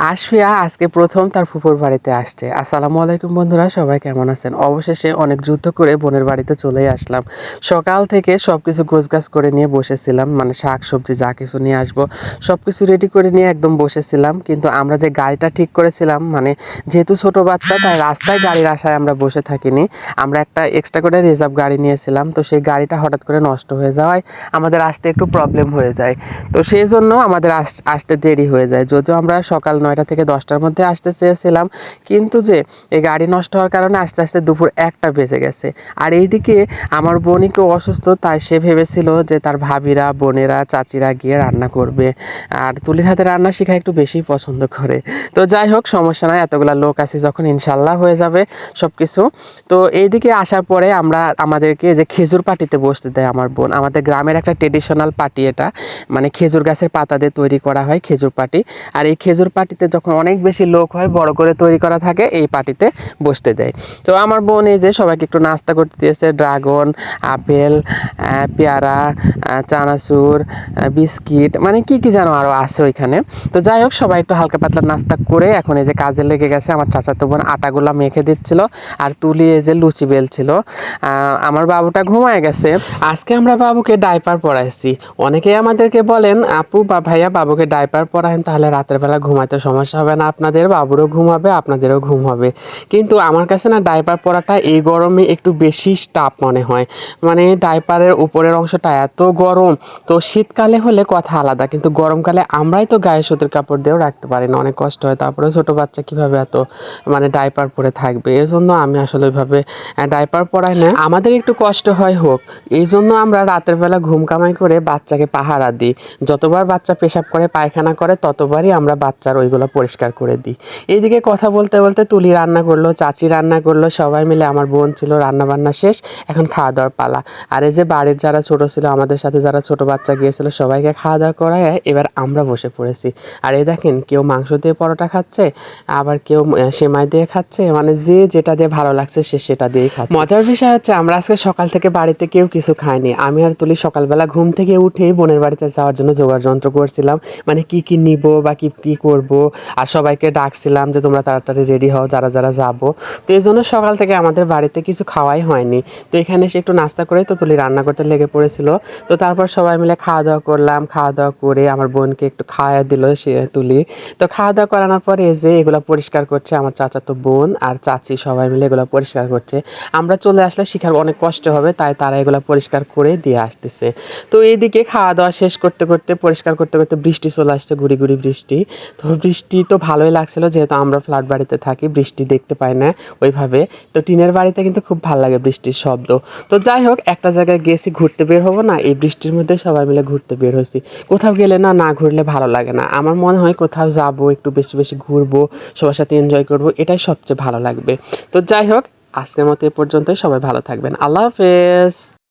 আশফিয়া আজকে প্রথম তার ফুপুর বাড়িতে আসছে। আসসালামু আলাইকুম বন্ধুরা, সবাই কেমন আছেন? অবশেষে অনেক যুদ্ধ করে বোনের বাড়িতে চলেই আসলাম। সকাল থেকে সব কিছু গোছগাছ করে নিয়ে বসেছিলাম মানে শাক সবজি যা কিছু নিয়ে আসব সব কিছু রেডি করে নিয়ে একদম বসেছিলাম। কিন্তু আমরা যে গাড়িটা ঠিক করেছিলাম মানে যেহেতু ছোট বাচ্চা, তাই রাস্তায় গাড়ির আশায় আমরা বসে থাকিনি। আমরা একটা এক্সট্রা করে রিজার্ভ গাড়ি নিয়েছিলাম, তো সেই গাড়িটা হঠাৎ করে নষ্ট হয়ে যাওয়ায় আমাদের আসতে একটু প্রবলেম হয়ে যায়। তো সেই জন্য আমাদের আস- আসতে দেরি হয়ে যায়। যদিও আমরা সকাল নয়টা থেকে দশটার মধ্যে আসতে চেয়েছিলাম। কিন্তু যে, এই গাড়ি নষ্ট হওয়ার কারণে আস্তে আস্তে দুপুর একটা বেজে গেছে। আর এইদিকে আমার বোন একটু অসুস্থ, তাই সে ভেবেছিল যে তার ভাবিরা, বোনেরা, চাচিরা গিয়ে রান্না করবে। আর তুলির হাতে রান্না শেখা একটু বেশি পছন্দ করে। তো যাই হোক, সমস্যা নাই, এতগুলা লোক আছে, যখন ইনশাল্লাহ হয়ে যাবে সব কিছু তো এইদিকে আসার পরে আমরা, আমাদেরকে যে খেজুর পাটিতে বসতে দেয় আমার বোন। আমাদের গ্রামের একটা ট্রেডিশনাল পার্টি এটা। মানে খেজুর গাছের পাতা দিয়ে তৈরি করা হয় খেজুর পাটি। আর এই খেজুর পাটিতে যখন অনেক বেশি লোক হয়, বড় করে তৈরি করা থাকে, এই পাটিতে বসতে দেয়। তো আমার বোন এই যে সবাইকে একটু নাস্তা করতে দিয়েছে, ড্রাগন, আপেল পেয়ারা চানাচুর বিস্কিট মানে কি কি যেন আরও আছে ওইখানে। তো যাই হোক, সবাই একটু হালকা পাতলা নাস্তা করে এখন এই যে কাজে লেগে গেছে, আমার চাচাতো বোন আটাগুলা মেখে দিচ্ছিল আর তুলি এই যে লুচি বেলছিল। আমার বাবুটা ঘুমায় গেছে। আজকে আমরা বাবুকে ডাইপার পরাইছি। অনেকেই আমাদেরকে বলেন, আপু বা ভাইয়া, বাবুকে ডাইপার পরায়েন, তাহলে রাতের বেলা ঘুমাইতে সমস্যা হবে না, আপনাদের বাবুরও ঘুম হবে, আপনাদেরও ঘুম হবে। কিন্তু আমার কাছে না ডাইপার পরাটা এই গরমে একটু বেশি স্টাফ মনে হয়। মানে ডাইপারের উপরের অংশটা এত গরম, তো শীতকালে হলে কথা আলাদা, কিন্তু গরমকালে আমরাই তো গায়ে সুতির কাপড় দিয়েও রাখতে পারি না, অনেক কষ্ট হয়। তারপরে ছোট বাচ্চা কীভাবে এত মানে ডাইপার পরে থাকবে? এই জন্য আমি আসলে ওইভাবে ডাইপার পরাই না। আমাদের একটু কষ্ট হয় হোক, এই জন্য আমরা রাতের বেলা ঘুম কামাই করে বাচ্চাকে পাহারা দিই। যতবার বাচ্চা পেশাব করে, পায়খানা করে, ততবারই আমরা বাচ্চার ওইগুলো পরিষ্কার করে দিই। এইদিকে কথা বলতে বলতে তুলি রান্না করল, চাচি রান্না করল, সবাই মিলে আমার বোন ছিল রান্না বান্না শেষ, এখন খাওয়া দাওয়ার পালা। আর এই যে বাড়ির যারা ছোট ছিল, আমাদের সাথে যারা ছোট বাচ্চা গিয়েছিল, সবাইকে খাওয়া দাওয়া করায় এবার আমরা বসে পড়েছি। আর এই দেখেন, কেউ মাংস দিয়ে পরোটা খাচ্ছে, আবার কেউ সেমাই দিয়ে খাচ্ছে মানে যে যেটা দিয়ে ভালো লাগছে সে সেটা দিয়েই খাচ্ছে। মজার বিষয় হচ্ছে, আমরা আজকে সকাল থেকে বাড়িতে কেউ কিছু খাইনি। আমি আর তুলি সকালবেলা ঘুম থেকে উঠেই বোনের বাড়িতে যাওয়ার জন্য জোগাড় যন্ত্র করছিলাম। মানে কি কি নিব বা কি কি করব, আর সবাইকে ডাকছিলাম যে তোমরা তাড়াতাড়ি রেডি হও, যারা যারা যাব। তো এই জন্য সকাল থেকে আমাদের বাড়িতে কিছু খাওয়াই হয়নি। তো এখানে এসে একটু নাস্তা করেই তো তুলি রান্না করতে লেগে পড়েছিল। তো তারপর সবাই মিলে খাওয়া দাওয়া করলাম খাওয়া দাওয়া করে আমার বোনকে একটু খাওয়া দিল, সে তুলি। তো খাওয়া দাওয়া করানোর পরে যে এগুলো পরিষ্কার করছে, আমার চাচাতো বোন আর চাচি সবাই মিলে এগুলো পরিষ্কার করছে। আমরা চলে আসলে শিখার অনেক কষ্ট হবে, তাই তারা এগুলো পরিষ্কার করে দিয়ে আসতেছে। তো এইদিকে খাওয়া দাওয়া শেষ করতে করতে, পরিষ্কার করতে করতে বৃষ্টি চলে আসছে, গুড়ি গুড়ি বৃষ্টি। তো বৃষ্টি তো ভালোই লাগছিল, যেহেতু আমরা ফ্ল্যাট বাড়িতে থাকি, বৃষ্টি দেখতে পাই না ওইভাবে। তো টিনের বাড়িতে কিন্তু খুব ভালো লাগে বৃষ্টির শব্দ। তো যাই হোক, একটা জায়গায় গেছি, ঘুরতে বের হব না, এই বৃষ্টির মধ্যে সবাই মিলে ঘুরতে বের হয়েছি। কোথাও গেলে না না ঘুরলে ভালো লাগে না। আমার মনে হয় কোথাও যাব, একটু বেশি বেশি ঘুরবো, সবার সাথে এনজয় করব, এটাই সবচেয়ে ভালো লাগবে। তো যাই হোক, আজকের মতো এ পর্যন্তই। সবাই ভালো থাকবেন। আল্লাহ হাফেজ।